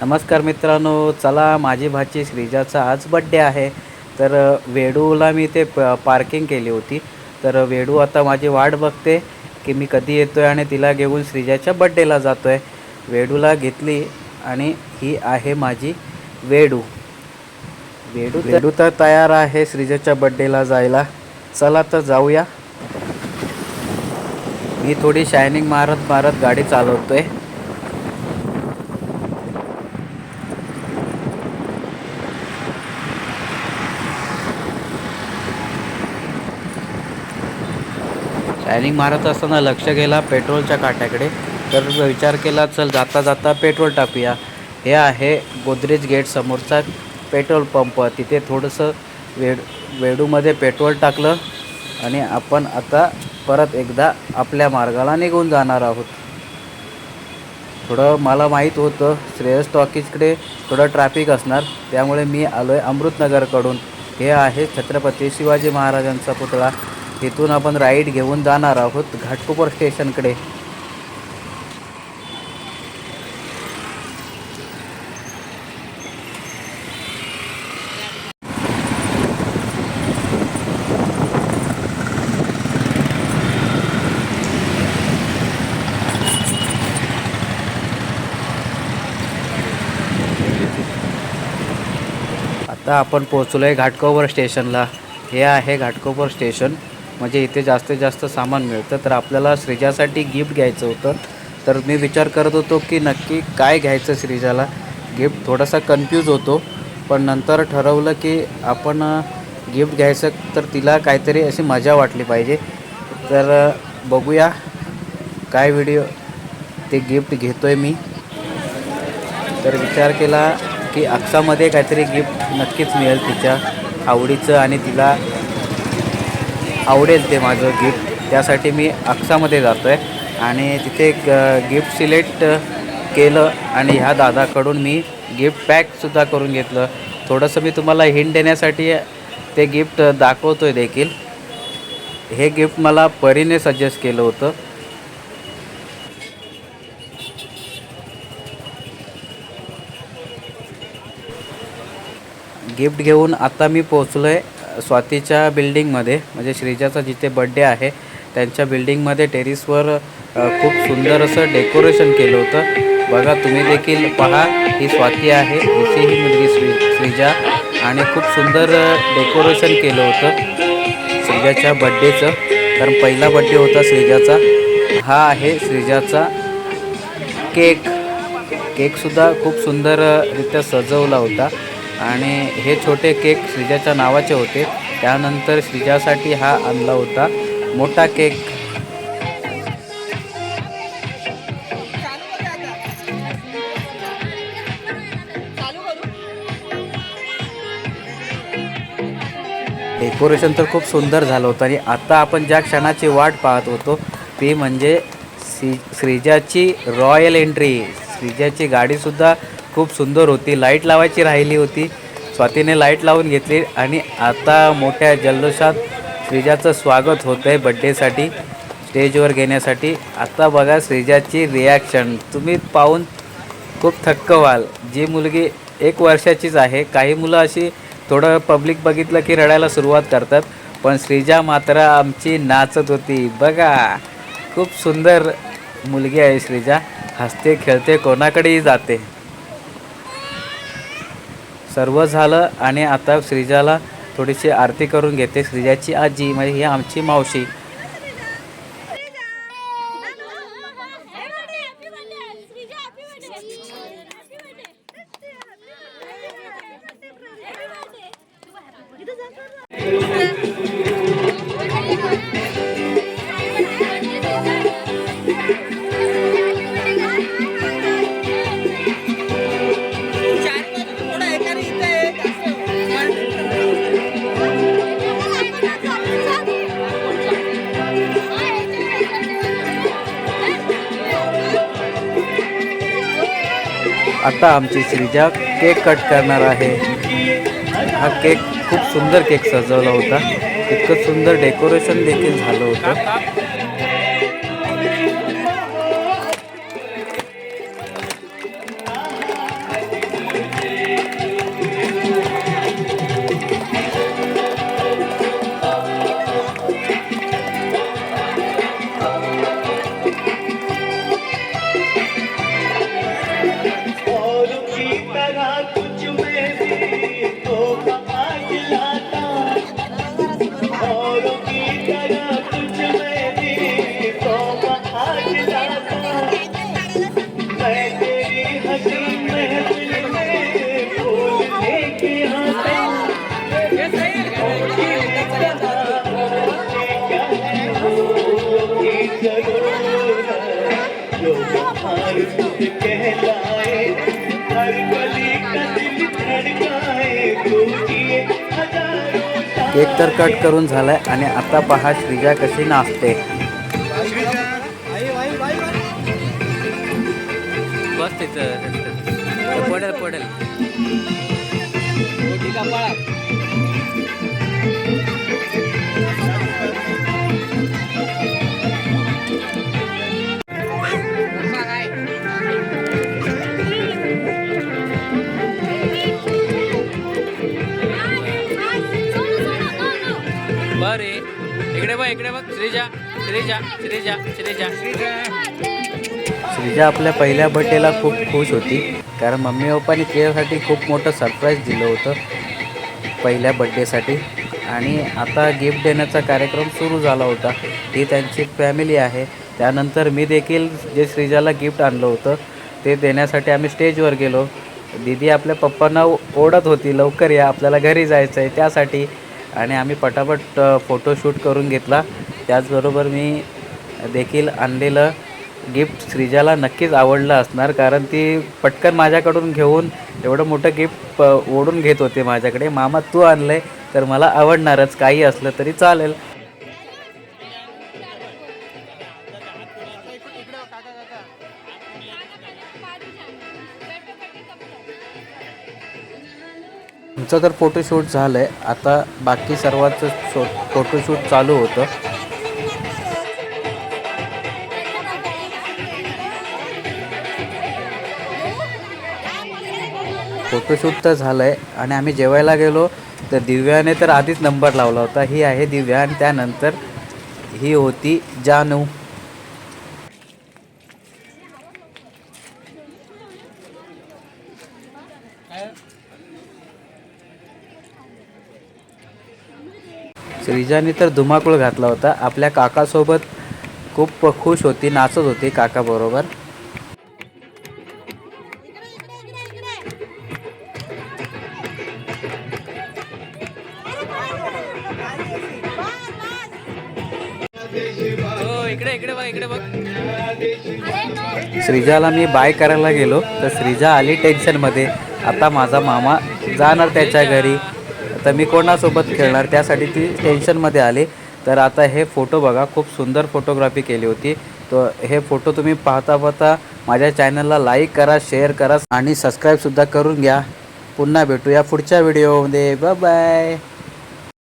नमस्कार मित्रांनो चला माझी भाची श्रीजाचा आज बड्डे आहे. तर वेडूला मी ते प पार्किंग केली होती. तर वेडू आता माझी वाट बघते की मी कधी येतो आहे आणि तिला घेऊन श्रीजाच्या बड्डेला जातो आहे वेडूला घेतली आणि ही आहे माझी वेडू. वेडू वेडू तर तयार आहे श्रीजाच्या बड्डेला जायला. चला तर जाऊया. मी थोडी शायनिंग मारत मारत गाडी चालवतो आहे शायनिंग मारत असताना लक्ष गेला पेट्रोलच्या काट्याकडे. तर विचार केला चल जाता जाता पेट्रोल टाकूया. हे आहे गोदरेज गेट समोरचा पेट्रोल पंप. तिथे थोडंसं वेड वेडूमध्ये पेट्रोल टाकलं आणि आपण आता परत एकदा आपल्या मार्गाला निघून जाणार आहोत. थोडं मला माहीत होतं श्रेयस टॉकीजकडे थोडं ट्रॅफिक असणार त्यामुळे मी आलो आहे अमृतनगरकडून. हे आहे छत्रपती शिवाजी महाराजांचा पुतळा. इथून आपण राईड घेऊन जाणार आहोत घाटकोपर स्टेशनकडे. आता आपण पोचलो आहे घाटकोपर स्टेशनला. हे आहे घाटकोपर स्टेशन. म्हणजे इथे जास्तीत जास्त सामान मिळतं. तर आपल्याला श्रीजासाठी गिफ्ट घ्यायचं होतं. तर मी विचार करत होतो की नक्की काय घ्यायचं श्रीजाला. गिफ्ट थोडासा कन्फ्यूज होतो. पण नंतर ठरवलं की आपण गिफ्ट घ्यायचं तर तिला काहीतरी अशी मजा वाटली पाहिजे. तर बघूया काय व्हिडिओ ते गिफ्ट घेतो आहे मी. तर विचार केला की अक्षामध्ये काहीतरी गिफ्ट नक्कीच मिळेल तिच्या आवडीचं आणि तिला आवडेल ते माझं गिफ्ट त्यासाठी मी अक्सामध्ये जातो आहे आणि तिथे एक गिफ्ट सिलेक्ट केलं आणि ह्या दादाकडून मी गिफ्ट पॅकसुद्धा करून घेतलं. थोडंसं मी तुम्हाला हिंट देण्यासाठी ते गिफ्ट दाखवतो आहे देखील. हे गिफ्ट मला परीने सजेस्ट केलं होतं. गिफ्ट घेऊन आता मी पोचलो आहे स्वातीच्या बिल्डिंगमध्ये म्हणजे श्रीजाचा जिथे बड्डे आहे त्यांच्या बिल्डिंगमध्ये टेरिसवर खूप सुंदर असं डेकोरेशन केलं होतं. बघा तुम्ही देखील पहा ही स्वाती आहे हिची ही मुलगी श्री श्रीजा आणि खूप सुंदर डेकोरेशन केलं होतं श्रीजाच्या बड्डेचं कारण पहिला बड्डे होता श्रीजाचा. हा आहे श्रीजाचा केक. केकसुद्धा खूप सुंदररित्या सजवला होता. आणि हे छोटे केक श्रीजाच्या नावाचे होते. त्यानंतर श्रीजासाठी हा आणला होता. मोठा केक. डेकोरेशन तर खूप सुंदर झालं होतं आणि आता आपण ज्या क्षणाची वाट पाहत होतो ती म्हणजे श्री श्रीजाची रॉयल एंट्री. श्रीजाची गाडीसुद्धा खूप सुंदर होती. लाइट लावायची राहिली होती. स्वातीने लाइट लावून घेतली आणि आता मोठ्या जल्लोषात श्रीजाचं स्वागत होतं आहे बड्डेसाठी स्टेजवर घेण्यासाठी. आता बघा श्रीजाची रिॲक्शन तुम्ही पाहून खूप थक्क व्हाल. जी मुलगी एक वर्षाचीच आहे. काही मुलं अशी थोडं पब्लिक बघितलं की रडायला सुरुवात करतात. पण श्रीजा मात्र आमची नाचत होती. बघा खूप सुंदर मुलगी आहे श्रीजा. हसते खेळते कोणाकडेही जाते. सर्व झालं आणि आता श्रीजाला थोडीशी आरती करून घेते. श्रीजाची आजी म्हणजे ही आमची मावशी. आता आमची श्रीजा केक कट करणार आहे. हा केक खूप सुंदर केक सजवला होता. इतकं सुंदर डेकोरेशन देखील झालं होतं. केक तर कट करून झालाय आणि आता पहा श्रीजा कशी नाचते. बस तिथं पडेल पडेल. बरे बघ इकडे बघ श्रीजा श्रीजा श्रीजा श्रीजा. श्रीजा आपल्या पहिल्या बर्थडेला खूप खुश होती. कारण मम्मी पप्पाने तिच्यासाठी खूप मोठं सरप्राईज दिलं होतं पहिल्या बड्डेसाठी आणि आता गिफ्ट देण्याचा कार्यक्रम सुरू झाला होता. ती त्यांची फॅमिली आहे. त्यानंतर मी देखील जे श्रीजाला गिफ्ट आणलं होतं ते देण्यासाठी आम्ही स्टेजवर गेलो. दीदी आपल्या पप्पांना ओढत होती लवकर या आपल्याला घरी जायचं आहे त्यासाठी आणि आम्ही पटापट फोटोशूट करून घेतला. त्याचबरोबर मी देखील आणलेलं गिफ्ट श्रीजाला नक्कीच आवडलं असणार कारण ती पटकन माझ्याकडून घेऊन एवढं मोठं गिफ्ट ओढून घेत होते माझ्याकडे. मामा तू आणलंय तर मला आवडणारच. काही असलं तरी चालेल. तुमचं तर फोटोशूट झालं आहे आता बाकी सर्वांचं शो फोटोशूट चालू होतं. फोटोशूट तर झालं आहे आणि आम्ही जेवायला गेलो तर दिव्याने तर आधीच नंबर लावला होता. ही आहे दिव्या आणि त्यानंतर ही होती जानू. श्रीजाने तर धुमाकूळ घातला होता. आपल्या काकासोबत खूप खुश होती नाचत होती काकाबरोबर श्रीजाला मी बाय करायला गेलो तर श्रीजा आली टेन्शनमध्ये. आता माझा मामा जाणार त्याच्या घरी. तर मी कोणासोबत खेळणार त्यासाठी ती टेन्शनमध्ये आली. तर आता हे फोटो बघा खूप सुंदर फोटोग्राफी केली होती. तर हे फोटो तुम्ही पाहता पाहता माझ्या चॅनलला लाईक करा शेअर करा आणि सबस्क्राईबसुद्धा करून घ्या. पुन्हा भेटूया पुढच्या व्हिडिओमध्ये बाय बाय